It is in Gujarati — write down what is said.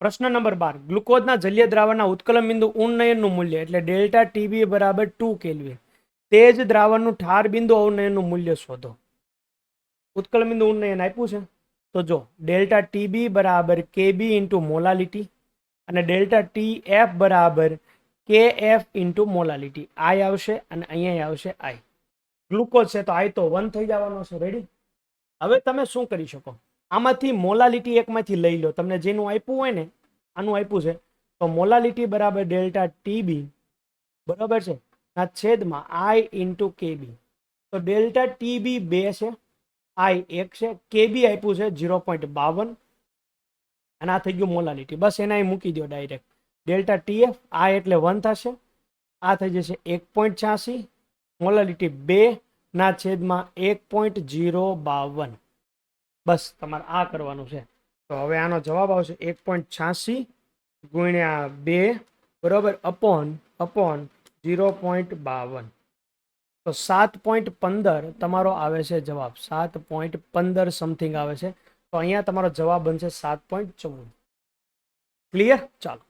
પ્રશ્ન નંબર બાર, ગ્લુકોઝના જલીય દ્રાવણના ઉત્કલન બિંદુ ઉન્નયનનું મૂલ્ય એટલે ડેલ્ટા ટીબી બરાબર ટુ કેલ્વિન. તે જ દ્રાવણનું ઠાર બિંદુ અવનયનનું મૂલ્ય શોધો. ઉત્કલન બિંદુ ઉન્નયન આપ્યું છે? તો જો, ડેલ્ટા ટીબી બરાબર કેબી ઇન્ટુ મોલાલિટી અને ડેલ્ટા ટી એફ બરાબર કે એફ ઇન્ટુ મોલાલિટી. આઈ આવશે અને અહીંયા આવશે આઈ. ગ્લુકોઝ છે તો આઈ તો વન થઈ જવાનો છે. રેડી હવે તમે શું કરી શકો? આમાંથી મોલાલિટી એકમાંથી લઈ લો. તમને જેનું આપ્યું હોય ને, આનું આપ્યું છે, તો મોલાલિટી બરાબર ડેલ્ટા ટીબી, બરાબર છે? ના, છેદમાં આઈ ઇન્ટુ કેબી. તો ડેલ્ટા ટીબી બે છે, આઈ એક છે, કેબી આપ્યું છે, ઝીરો પોઈન્ટ બાવન. અને આ થઈ ગયું મોલાલિટી. બસ એને મૂકી દો ડાયરેક્ટ. ડેલ્ટા ટીએફ, આ એટલે વન થશે. આ થઈ જશે એક પોઈન્ટ છ્યાસી. મોલાલિટી બે, ના, છેદમાં એક પોઈન્ટ જીરો બાવન. બસ તમારે આ કરવાનું છે. તો હવે આનો જવાબ આવશે એક પોઈન્ટ છ્યાસી ગુણ્યા બે બરોબર અપોન અપોન ઝીરો પોઈન્ટ બાવન. તો સાત પોઈન્ટ પંદર તમારો આવે છે જવાબ. સાત પોઈન્ટ પંદર સમથિંગ આવે છે. તો અહીંયા તમારો જવાબ બનશે સાત પોઈન્ટ ચૌદ. ક્લિયર ચાલો.